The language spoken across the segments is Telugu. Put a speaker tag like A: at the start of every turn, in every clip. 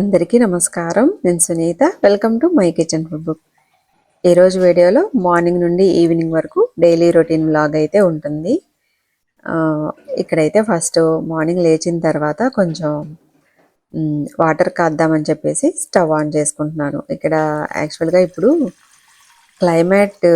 A: అందరికీ నమస్కారం. నేను Sunitha. Welcome to my kitchen food book ఈరోజు వీడియోలో మార్నింగ్ నుండి ఈవినింగ్ వరకు డైలీ రొటీన్ వ్లాగ్ అయితే ఉంటుంది. ఇక్కడైతే ఫస్ట్ మార్నింగ్ లేచిన తర్వాత కొంచెం వాటర్ కాద్దామని చెప్పేసి స్టవ్ ఆన్ చేసుకుంటున్నాను. ఇక్కడ యాక్చువల్గా ఇప్పుడు క్లైమేట్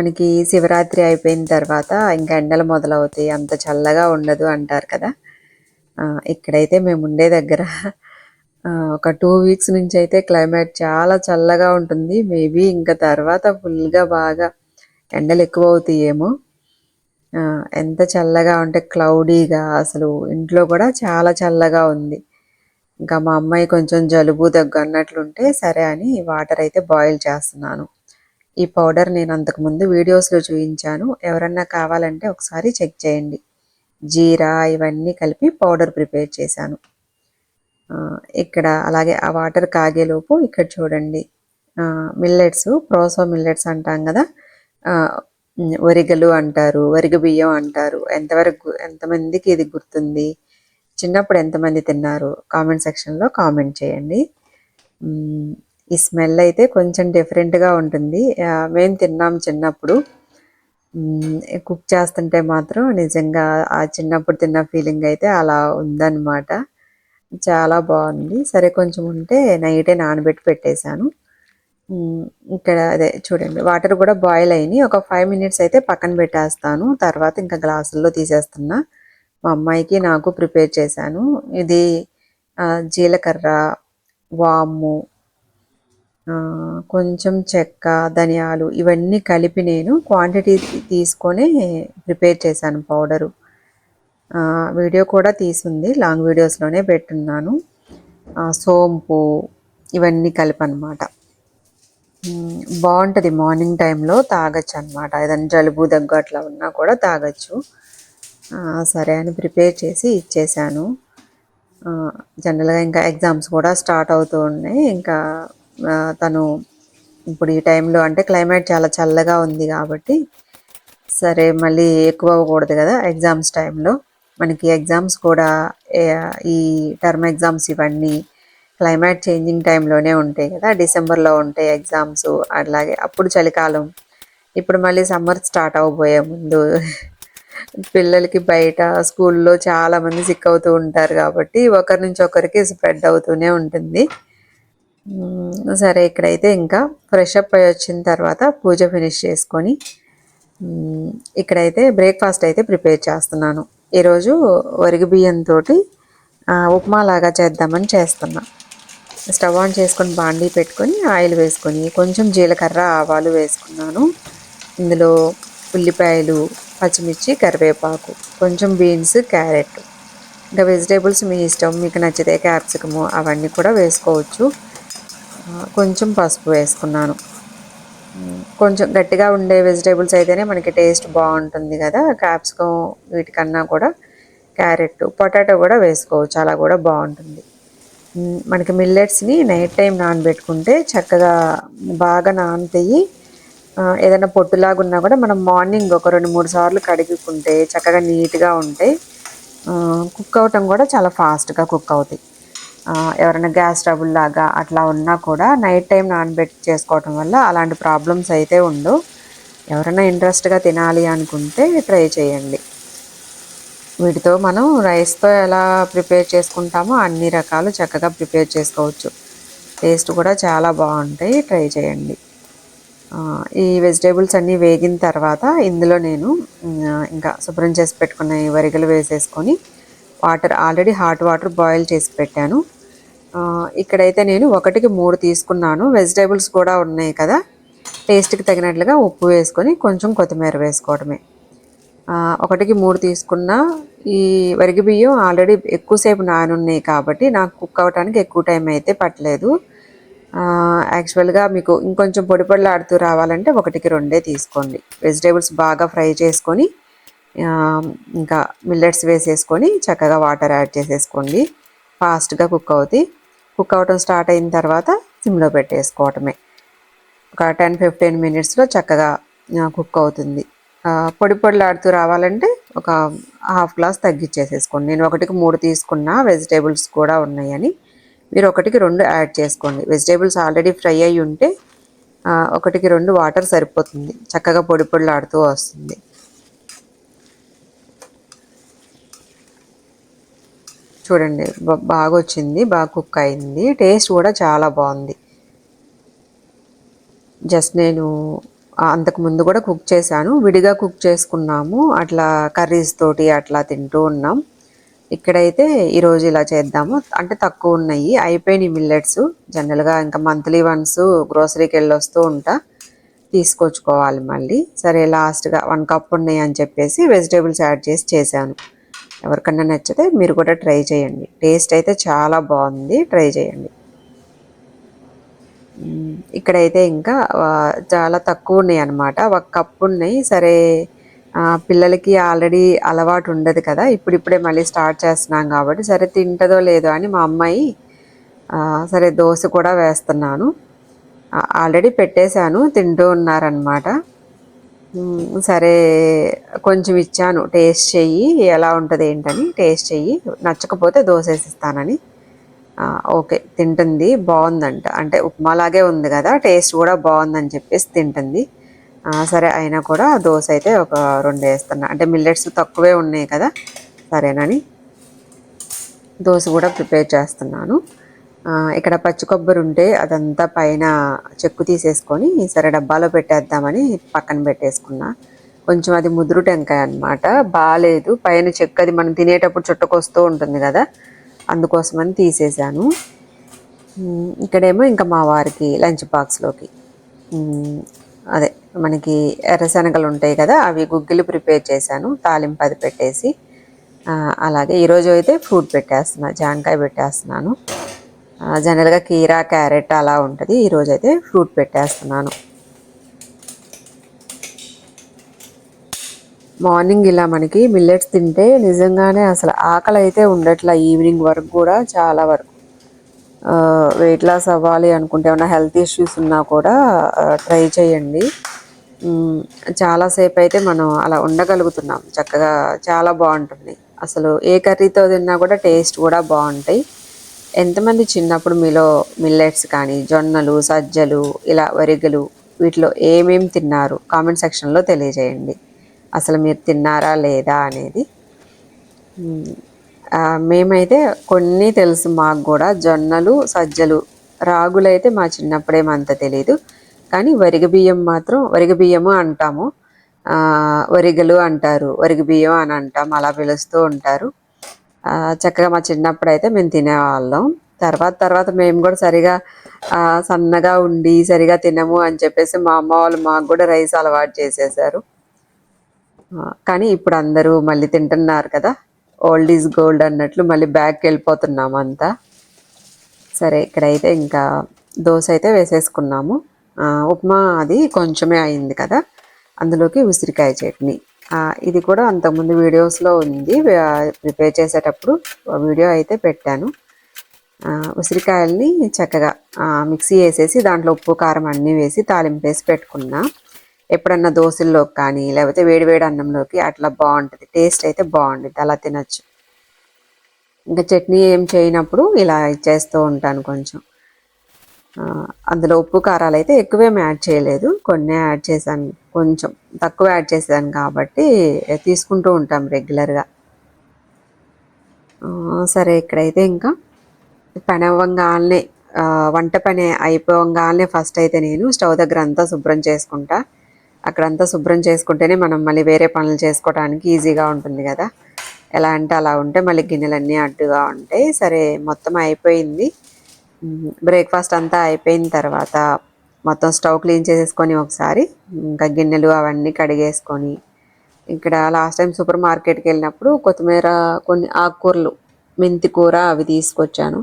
A: మనకి శివరాత్రి అయిపోయిన తర్వాత ఇంకా ఎండలు మొదలవుతాయి. అంత చల్లగా ఉండదు అంటారు కదా. ఇక్కడైతే మేము ఉండే దగ్గర ఒక టూ వీక్స్ నుంచి అయితే క్లైమేట్ చాలా చల్లగా ఉంటుంది. మేబీ ఇంకా తర్వాత ఫుల్గా బాగా ఎండలు ఎక్కువ అవుతాయేమో ఎంత చల్లగా ఉంటే క్లౌడీగా అసలు ఇంట్లో కూడా చాలా చల్లగా ఉంది. ఇంకా మా అమ్మాయి కొంచెం జలుబు దగ్గు అన్నట్లుంటే సరే అని వాటర్ అయితే బాయిల్ చేస్తున్నాను. ఈ పౌడర్ నేను అంతకుముందు వీడియోస్లో చూపించాను ఎవరన్నా కావాలంటే ఒకసారి చెక్ చేయండి. జీరా ఇవన్నీ కలిపి పౌడర్ ప్రిపేర్ చేశాను. ఇక్కడ అలాగే ఆ వాటర్ కాగేలోపు ఇక్కడ చూడండి. మిల్లెట్స్ ప్రోసో మిల్లెట్స్ అంటాం కదా. వరిగలు అంటారు వరిగ బియ్యం అంటారు. ఎంతవరకు ఎంతమందికి ఇది గుర్తుంది? చిన్నప్పుడు ఎంతమంది తిన్నారు? కామెంట్ సెక్షన్లో కామెంట్ చేయండి. ఈ స్మెల్ అయితే కొంచెం డిఫరెంట్గా ఉంటుంది. మేము తిన్నాం చిన్నప్పుడు. కుక్ చేస్తుంటే మాత్రం నిజంగా ఆ చిన్నప్పుడు తిన్న ఫీలింగ్ అయితే అలా ఉందన్నమాట. చాలా బాగుంది. సరే కొంచెం ఉంటే నైటే నానబెట్టి పెట్టేశాను. ఇక్కడ అదే చూడండి వాటర్ కూడా బాయిల్ అయినాయి. ఒక ఫైవ్ మినిట్స్ అయితే పక్కన పెట్టేస్తాను. తర్వాత ఇంకా గ్లాసుల్లో తీసేస్తున్నా. మా అమ్మాయికి నాకు ప్రిపేర్ చేశాను. ఇది జీలకర్ర వాము కొంచెం చెక్క ధనియాలు ఇవన్నీ కలిపి నేను క్వాంటిటీ తీసుకొని ప్రిపేర్ చేశాను పౌడరు వీడియో కూడా తీసుంది లాంగ్ వీడియోస్లోనే పెట్టున్నాను. సోంపు ఇవన్నీ కలిపి అనమాట బాగుంటుంది మార్నింగ్ టైంలో తాగొచ్చు అనమాట ఏదైనా జలుబు దగ్గు అట్లా ఉన్నా కూడా తాగొచ్చు. సరే అని ప్రిపేర్ చేసి ఇచ్చేసాను జనరల్గా ఇంకా ఎగ్జామ్స్ కూడా స్టార్ట్ అవుతూ ఉన్నాయి. ఇంకా తను ఇప్పుడు ఈ టైంలో అంటే క్లైమేట్ చాలా చల్లగా ఉంది కాబట్టి సరే మళ్ళీ ఎక్కువ అవ్వకూడదు కదా ఎగ్జామ్స్ టైంలో. మనకి ఎగ్జామ్స్ కూడా ఈ టర్మ్ ఎగ్జామ్స్ ఇవన్నీ క్లైమేట్ చేంజింగ్ టైంలోనే ఉంటాయి కదా. డిసెంబర్లో ఉంటాయి ఎగ్జామ్స్ అట్లాగే అప్పుడు చలికాలం. ఇప్పుడు మళ్ళీ సమ్మర్ స్టార్ట్ అవ్వబోయే ముందు పిల్లలకి బయట స్కూల్లో చాలామంది సిక్ అవుతూ ఉంటారు కాబట్టి ఒకరి నుంచి ఒకరికి స్ప్రెడ్ అవుతూనే ఉంటుంది. సరే ఇక్కడైతే ఇంకా ఫ్రెష్ అప్ అయి వచ్చిన తర్వాత పూజ ఫినిష్ చేసుకొని ఇక్కడైతే బ్రేక్ఫాస్ట్ అయితే ప్రిపేర్ చేస్తున్నాను. ఈరోజు వరిగి బియ్యంతో ఉప్మా లాగా చేద్దామని చేస్తున్నా. స్టవ్ ఆన్ చేసుకొని బాండీ పెట్టుకొని ఆయిల్ వేసుకొని కొంచెం జీలకర్ర ఆవాలు వేసుకున్నాను. ఇందులో ఉల్లిపాయలు పచ్చిమిర్చి కరివేపాకు కొంచెం బీన్స్ క్యారెట్ ఇంకా వెజిటేబుల్స్ మీ ఇష్టం మీకు నచ్చితే క్యాప్సికము అవన్నీ కూడా వేసుకోవచ్చు. కొంచెం పసుపు వేసుకున్నాను. కొంచెం గట్టిగా ఉండే వెజిటేబుల్స్ అయితేనే మనకి టేస్ట్ బాగుంటుంది కదా క్యాప్సికం వీటికన్నా కూడా క్యారెట్ పొటాటో కూడా వేసుకోవచ్చు అలా కూడా బాగుంటుంది. మనకి మిల్లెట్స్ని నైట్ టైం నానబెట్టుకుంటే చక్కగా బాగా నానుతాయి ఏదైనా పొట్టులాగా ఉన్నా కూడా మనం మార్నింగ్ ఒక రెండు మూడు సార్లు కడుగుకుంటే చక్కగా నీట్గా ఉంటాయి కుక్ అవటం కూడా చాలా ఫాస్ట్గా కుక్ అవుతాయి. ఎవరైనా గ్యాస్ ట్రబుల్ లాగా అట్లా ఉన్నా కూడా నైట్ టైం నానబెట్టి చేసుకోవటం వల్ల అలాంటి ప్రాబ్లమ్స్ అయితే ఉండవు ఎవరైనా ఇంట్రెస్ట్గా తినాలి అనుకుంటే ట్రై చేయండి. వీటితో మనం రైస్తో ఎలా ప్రిపేర్ చేసుకుంటామో అన్ని రకాలు చక్కగా ప్రిపేర్ చేసుకోవచ్చు. టేస్ట్ కూడా చాలా బాగుంటాయి. ట్రై చేయండి. ఈ వెజిటేబుల్స్ అన్నీ వేగిన తర్వాత ఇందులో నేను ఇంకా శుభ్రం చేసి పెట్టుకున్న ఈ వరిగలు వేసేసుకొని water already hot water boil చేసి పెట్టాను. ఇక్కడైతే నేను ఒకటికి మూడు తీసుకున్నాను. వెజిటేబుల్స్ కూడా ఉన్నాయి కదా. టేస్ట్కి తగినట్లుగా ఉప్పు వేసుకొని కొంచెం కొత్తిమీర వేసుకోవడమే. ఒకటికి మూడు తీసుకున్న ఈ వరిగి బియ్యం ఆల్రెడీ ఎక్కువసేపు నానున్నాయి కాబట్టి నాకు కుక్ అవ్వడానికి ఎక్కువ టైం అయితే పట్టలేదు. యాక్చువల్గా మీకు ఇంకొంచెం పొడి పొడిలాడుతూ రావాలంటే ఒకటికి రెండే తీసుకోండి. వెజిటేబుల్స్ బాగా ఫ్రై చేసుకొని ఇంకా మిల్లెట్స్ వేసేసుకొని చక్కగా వాటర్ యాడ్ చేసేసుకోండి. ఫాస్ట్గా కుక్ అవుతాయి కుక్ అవటం స్టార్ట్ అయిన తర్వాత సిమ్లో పెట్టేసుకోవటమే. ఒక టెన్ ఫిఫ్టీన్ మినిట్స్లో చక్కగా కుక్ అవుతుంది. పొడి పొడిలాడుతూ రావాలంటే ఒక హాఫ్ గ్లాస్ తగ్గించేసేసుకోండి నేను ఒకటికి మూడు తీసుకున్నా వెజిటేబుల్స్ కూడా ఉన్నాయని. మీరు ఒకటికి రెండు యాడ్ చేసుకోండి. వెజిటేబుల్స్ ఆల్రెడీ ఫ్రై అయి ఉంటే ఒకటికి రెండు వాటర్ సరిపోతుంది. చక్కగా పొడి పొడిలాడుతూ వస్తుంది. చూడండి బాగా వచ్చింది బాగా కుక్ అయింది. టేస్ట్ కూడా చాలా బాగుంది. జస్ట్ నేను అంతకుముందు అంతకు ముందు కూడా కుక్ చేశాను. విడిగా కుక్ చేసుకున్నాము. అట్లా కర్రీస్ తోటి అట్లా తింటూ ఉన్నాం. ఇక్కడైతే ఈరోజు ఇలా చేద్దాము. అంటే తక్కువ ఉన్నాయి. అయిపోయినాయి మిల్లెట్స్ జనరల్గా ఇంకా మంత్లీ వన్స్ గ్రోసరీకి వెళ్ళి వస్తూ ఉంటా. తీసుకొచ్చుకోవాలి మళ్ళీ. సరే లాస్ట్గా వన్ కప్ ఉన్నాయి అని చెప్పేసి వెజిటేబుల్స్ యాడ్ చేసి చేశాను. ఎవరికన్నా నచ్చితే మీరు కూడా ట్రై చేయండి. టేస్ట్ అయితే చాలా బాగుంది. ట్రై చేయండి. ఇక్కడైతే ఇంకా చాలా తక్కువ ఉన్నాయి అనమాట ఒక కప్పు ఉన్నాయి. సరే పిల్లలకి ఆల్రెడీ అలవాటు ఉండదు కదా. ఇప్పుడిప్పుడే మళ్ళీ స్టార్ట్ చేస్తున్నాం కాబట్టి సరే తింటదో లేదో అని మా అమ్మాయి సరే దోశ కూడా వేస్తున్నాను. ఆల్రెడీ పెట్టేశాను. తింటూ ఉన్నారనమాట సరే కొంచెం ఇచ్చాను. టేస్ట్ చెయ్యి. ఎలా ఉంటుంది ఏంటని టేస్ట్ చెయ్యి. నచ్చకపోతే దోసేసిస్తానని. ఓకే తింటుంది. బాగుందంట. అంటే ఉప్మాలాగే ఉంది కదా టేస్ట్ కూడా బాగుందని చెప్పేసి తింటుంది. సరే అయినా కూడా దోశ అయితే ఒక రెండు వేస్తున్నా. అంటే మిల్లెట్స్ తక్కువే ఉన్నాయి కదా సరేనని దోశ కూడా ప్రిపేర్ చేస్తున్నాను. ఇక్కడ పచ్చి కొబ్బరి ఉంటే అదంతా పైన చెక్కు తీసేసుకొని సరే డబ్బాలో పెట్టేద్దామని పక్కన పెట్టేసుకున్నా. కొంచెం అది ముదురు టెంకాయ అనమాట బాగాలేదు పైన చెక్కు అది మనం తినేటప్పుడు చుట్టకొస్తూ ఉంటుంది కదా. అందుకోసమని తీసేశాను. తీసేసాను ఇక్కడేమో ఇంకా మా వారికి లంచ్ బాక్స్లోకి. అదే మనకి ఎర్రశనగలు ఉంటాయి కదా అవి గుగ్గిలు ప్రిపేర్ చేశాను. తాలింపు అది పెట్టేసి అలాగే ఈరోజు అయితే ఫ్రూట్ పెట్టేస్తున్నా జాంకాయ పెట్టేస్తున్నాను. జనరల్గా కీరా క్యారెట్ అలా ఉంటుంది. ఈరోజు అయితే ఫ్రూట్ పెట్టేస్తున్నాను. మార్నింగ్ ఇలా మనకి మిల్లెట్స్ తింటే నిజంగానే అసలు ఆకలి అయితే ఉండట్లా ఈవినింగ్ వరకు కూడా చాలా వరకు. వెయిట్ లాస్ అవ్వాలి అనుకుంటే ఏమైనా హెల్త్ ఇష్యూస్ ఉన్నా కూడా ట్రై చేయండి. చాలాసేపు అయితే మనం అలా ఉండగలుగుతున్నాం. చక్కగా చాలా బాగుంటుంది. అసలు ఏ కర్రీతో తిన్నా కూడా టేస్ట్ కూడా బాగుంటాయి. ఎంతమంది చిన్నప్పుడు మీలో మిల్లెట్స్ కానీ జొన్నలు సజ్జలు ఇలా వరిగలు వీటిలో ఏమేమి తిన్నారు? కామెంట్ సెక్షన్లో తెలియజేయండి. అసలు మీరు తిన్నారా లేదా అనేది. మేమైతే కొన్ని తెలుసు మాకు కూడా. జొన్నలు సజ్జలు రాగులు అయితే మా చిన్నప్పుడేమంత తెలియదు కానీ వరిగ బియ్యం మాత్రం వరిగ బియ్యము అంటాము. వరిగలు అంటారు. వరిగ బియ్యం అని అంటాం. అలా పిలుస్తూ ఉంటారు. చక్కగా మా చిన్నప్పుడు అయితే మేము తినేవాళ్ళం. తర్వాత తర్వాత మేము కూడా సరిగా సన్నగా ఉండి సరిగా తినము అని చెప్పేసి మా అమ్మ వాళ్ళు మాకు కూడా రైస్ అలవాటు చేసేసారు. కానీ ఇప్పుడు అందరూ మళ్ళీ తింటున్నారు కదా. ఓల్డ్ ఈజ్ గోల్డ్ అన్నట్లు మళ్ళీ బ్యాక్కి వెళ్ళిపోతున్నాం అంతా. సరే ఇక్కడైతే ఇంకా దోశ అయితే వేసేసుకున్నాము. ఉప్మా అది కొంచెమే అయింది కదా. అందులోకి ఉసిరికాయ చట్నీ. ఇది కూడా అంతకుముందు వీడియోస్లో ఉంది. ప్రిపేర్ చేసేటప్పుడు వీడియో అయితే పెట్టాను. ఉసిరికాయల్ని చక్కగా మిక్సీ వేసేసి దాంట్లో ఉప్పు కారం అన్నీ వేసి తాలింపు వేసి పెట్టుకున్నా. ఎప్పుడన్నా దోశల్లోకి కానీ లేకపోతే వేడివేడి అన్నంలోకి అట్లా బాగుంటుంది. టేస్ట్ అయితే బాగుంటుంది అలా తినచ్చు. ఇంకా చట్నీ ఏం చేయనప్పుడు ఇలా చేస్తూ ఉంటాను కొంచెం. అందులో ఉప్పు కారాలు అయితే ఎక్కువేం యాడ్ చేయలేదు. కొన్ని యాడ్ చేశాను. కొంచెం తక్కువ యాడ్ చేసాను కాబట్టి తీసుకుంటూ ఉంటాం రెగ్యులర్గా. సరే ఇక్కడైతే ఇంకా పని అవ్వంగానే వంట పని అయిపోగానే ఫస్ట్ అయితే నేను స్టవ్ దగ్గర అంతా శుభ్రం చేసుకుంటా. అక్కడంతా శుభ్రం చేసుకుంటేనే మనం మళ్ళీ వేరే పనులు చేసుకోవడానికి ఈజీగా ఉంటుంది కదా. ఎలా అంటే అలా ఉంటే మళ్ళీ గిన్నెలన్నీ అడ్డుగా ఉంటాయి. సరే మొత్తం అయిపోయింది. బ్రేక్ఫాస్ట్ అంతా అయిపోయిన తర్వాత మొత్తం స్టవ్ క్లీన్ చేసేసుకొని ఒకసారి ఇంకా గిన్నెలు అవన్నీ కడిగేసుకొని ఇక్కడ లాస్ట్ టైం సూపర్ మార్కెట్కి వెళ్ళినప్పుడు కొత్తిమీర కొన్ని ఆకుకూరలు మెంతి కూర అవి తీసుకొచ్చాను.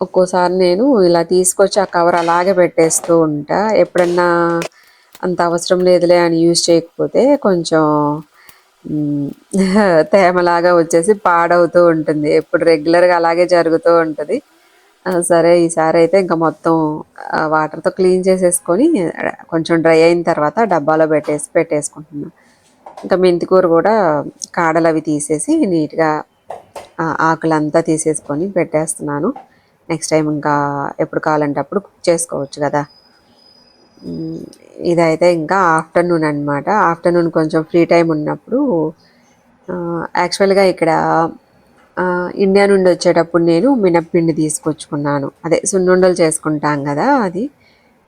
A: ఒక్కోసారి నేను ఇలా తీసుకొచ్చి ఆ కవర్ అలాగే పెట్టేస్తూ ఉంటా. ఎప్పుడన్నా అంత అవసరం లేదులే అని యూజ్ చేయకపోతే కొంచెం తేమలాగా వచ్చేసి పాడవుతూ ఉంటుంది. ఎప్పుడు రెగ్యులర్గా అలాగే జరుగుతూ ఉంటుంది. సరే ఈసారి అయితే ఇంకా మొత్తం వాటర్తో క్లీన్ చేసేసుకొని కొంచెం డ్రై అయిన తర్వాత డబ్బాలో పెట్టేసి పెట్టేసుకుంటున్నాను ఇంకా మెంతికూర కూడా కాడలు అవి తీసేసి నీట్గా ఆకులంతా తీసేసుకొని పెట్టేస్తున్నాను. నెక్స్ట్ టైం ఇంకా ఎప్పుడు కావాలంటే అప్పుడు కుక్ చేసుకోవచ్చు కదా. ఇదైతే ఇంకా ఆఫ్టర్నూన్ అన్నమాట. ఆఫ్టర్నూన్ కొంచెం ఫ్రీ టైం ఉన్నప్పుడు యాక్చువల్గా ఇక్కడ ఇండియా నుండి వచ్చేటప్పుడు నేను మినప్పిండి తీసుకొచ్చుకున్నాను. అదే సున్నుండలు చేసుకుంటాం కదా అది.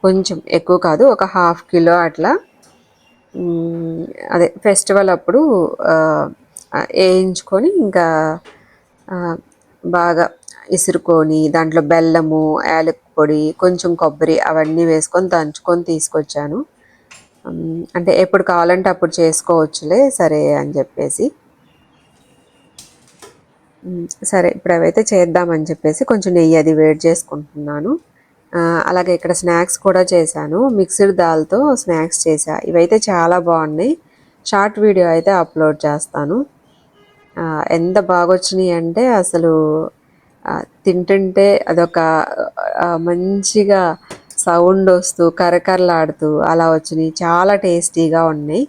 A: కొంచెం ఎక్కువ కాదు ఒక హాఫ్ కిలో అట్లా. అదే ఫెస్టివల్ అప్పుడు వేయించుకొని ఇంకా బాగా ఇసురుకొని దాంట్లో బెల్లము యాలక్ పొడి కొంచెం కొబ్బరి అవన్నీ వేసుకొని దంచుకొని తీసుకొచ్చాను. అంటే ఎప్పుడు కావాలంటే అప్పుడు చేసుకోవచ్చులే సరే అని చెప్పేసి. సరే ఇప్పుడు అవైతే చేద్దామని చెప్పేసి కొంచెం నెయ్యి అది వేడి చేసుకుంటున్నాను. అలాగే ఇక్కడ స్నాక్స్ కూడా చేశాను. మిక్స్డ్ దాల్తో స్నాక్స్ చేశా. ఇవైతే చాలా బాగున్నాయి. షార్ట్ వీడియో అయితే అప్లోడ్ చేస్తాను. ఎంత బాగా వచ్చినాయి అంటే అసలు తింటుంటే అదొక మంచిగా సౌండ్ వస్తూ కరకరలాడుతూ అలా వచ్చినాయి. చాలా టేస్టీగా ఉన్నాయి.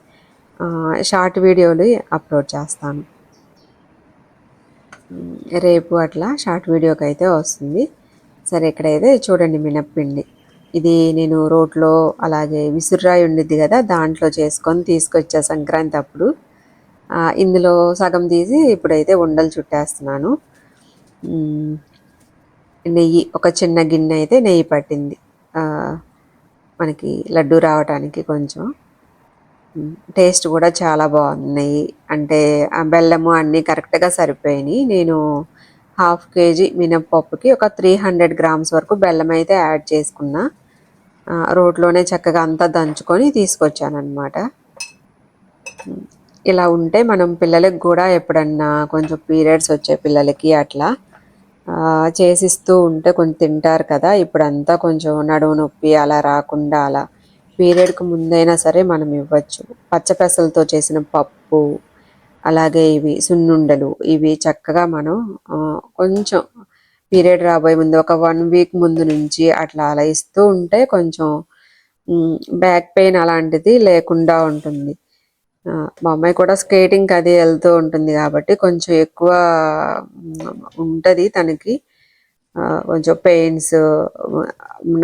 A: షార్ట్ వీడియోలు అప్లోడ్ చేస్తాను. రేపు అట్లా షార్ట్ వీడియోకి అయితే వస్తుంది. సరే ఇక్కడైతే చూడండి మినప్పిండి. ఇది నేను రోట్లో అలాగే విసుర్రాయి ఉండిద్ది కదా దాంట్లో చేసుకొని తీసుకొచ్చా సంక్రాంతి అప్పుడు. ఇందులో సగం తీసి ఇప్పుడైతే ఉండలు చుట్టేస్తున్నాను. నెయ్యి ఒక చిన్న గిన్నె అయితే నెయ్యి పట్టింది. మనకి లడ్డు రావటానికి కొంచెం. టేస్ట్ కూడా చాలా బాగున్నాయి. అంటే ఆ బెల్లము అన్నీ కరెక్ట్గా సరిపోయినాయి. నేను హాఫ్ కేజీ మినప్పప్పుకి ఒక త్రీ హండ్రెడ్ గ్రామ్స్ వరకు బెల్లం అయితే యాడ్ చేసుకున్నా. రోడ్లోనే చక్కగా అంతా దంచుకొని తీసుకొచ్చాను ఇలా ఉంటే మనం పిల్లలకి కూడా ఎప్పుడన్నా కొంచెం పీరియడ్స్ వచ్చే పిల్లలకి అట్లా చేసిస్తూ ఉంటే కొంచెం తింటారు కదా. ఇప్పుడంతా కొంచెం నడుము నొప్పి అలా రాకుండా అలా పీరియడ్కి ముందైనా సరే మనం ఇవ్వచ్చు. పచ్చపెసలతో చేసిన పప్పు అలాగే ఇవి సున్నుండలు. ఇవి చక్కగా మనం కొంచెం పీరియడ్ రాబోయే ముందు ఒక వన్ వీక్ ముందు నుంచి అట్లా అలా ఇస్తూ ఉంటే కొంచెం బ్యాక్ పెయిన్ అలాంటిది లేకుండా ఉంటుంది. మా అమ్మాయి కూడా స్కేటింగ్ అది వెళ్తూ ఉంటుంది కాబట్టి కొంచెం ఎక్కువ ఉంటుంది తనకి. కొంచెం పెయిన్స్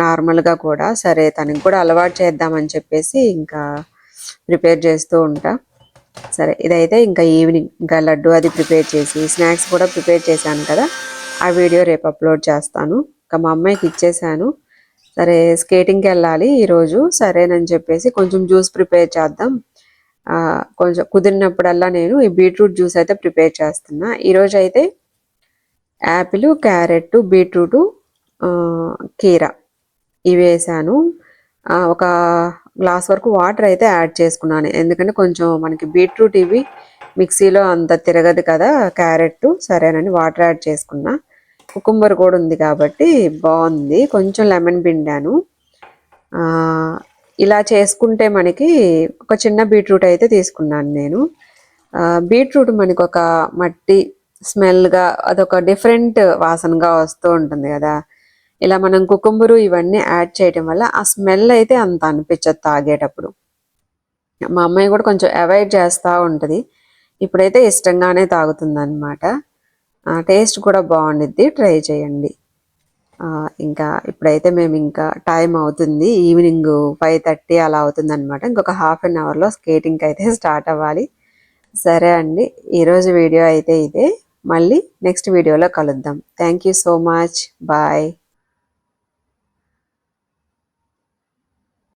A: నార్మల్గా కూడా. సరే తనకి కూడా అలవాటు చేద్దామని చెప్పేసి ఇంకా ప్రిపేర్ చేస్తూ ఉంటా. సరే ఇదైతే ఇంకా ఈవినింగ్ ఇంకా లడ్డు అది ప్రిపేర్ చేసి స్నాక్స్ కూడా ప్రిపేర్ చేశాను కదా. ఆ వీడియో రేపు అప్లోడ్ చేస్తాను. ఇంకా మా అమ్మాయికి ఇచ్చేసాను సరే స్కేటింగ్కి వెళ్ళాలి ఈరోజు. సరేనని చెప్పేసి కొంచెం జ్యూస్ ప్రిపేర్ చేద్దాం. కొంచెం కుదిరినప్పుడల్లా నేను ఈ బీట్రూట్ జ్యూస్ అయితే ప్రిపేర్ చేస్తున్నా. ఈరోజు అయితే యాపిల్ క్యారెట్ బీట్రూట్ కీర ఇవి వేసాను. ఒక గ్లాస్ వరకు వాటర్ అయితే యాడ్ చేసుకున్నాను. ఎందుకంటే కొంచెం మనకి బీట్రూట్ ఇవి మిక్సీలో అంత తిరగదు కదా క్యారెట్ సరేనని వాటర్ యాడ్ చేసుకున్నా. కుకుంబర్ కూడా ఉంది కాబట్టి బాగుంది. కొంచెం లెమన్ పిండాను. ఇలా చేసుకుంటే మనకి ఒక చిన్న బీట్రూట్ అయితే తీసుకున్నాను నేను. బీట్రూట్ మనకి ఒక మట్టి స్మెల్గా అదొక డిఫరెంట్ వాసనగా వస్తూ ఉంటుంది కదా. ఇలా మనం కుకుంబరు ఇవన్నీ యాడ్ చేయడం వల్ల ఆ స్మెల్ అయితే అంత అనిపించదు తాగేటప్పుడు. మా అమ్మాయి కూడా కొంచెం అవాయిడ్ చేస్తూ ఉంటుంది. ఇప్పుడైతే ఇష్టంగానే తాగుతుంది అనమాట టేస్ట్ కూడా బాగుండిద్ది. ట్రై చేయండి. ఇంకా ఇప్పుడైతే మేము ఇంకా టైం అవుతుంది. ఈవినింగ్ ఫైవ్ థర్టీ అలా అవుతుంది అనమాట ఇంకొక హాఫ్ అన్ అవర్లో స్కేటింగ్కి అయితే స్టార్ట్ అవ్వాలి. సరే అండి. ఈరోజు వీడియో అయితే ఇదే. మళ్ళీ నెక్స్ట్ వీడియోలో కలుద్దాం. Thank you so much bye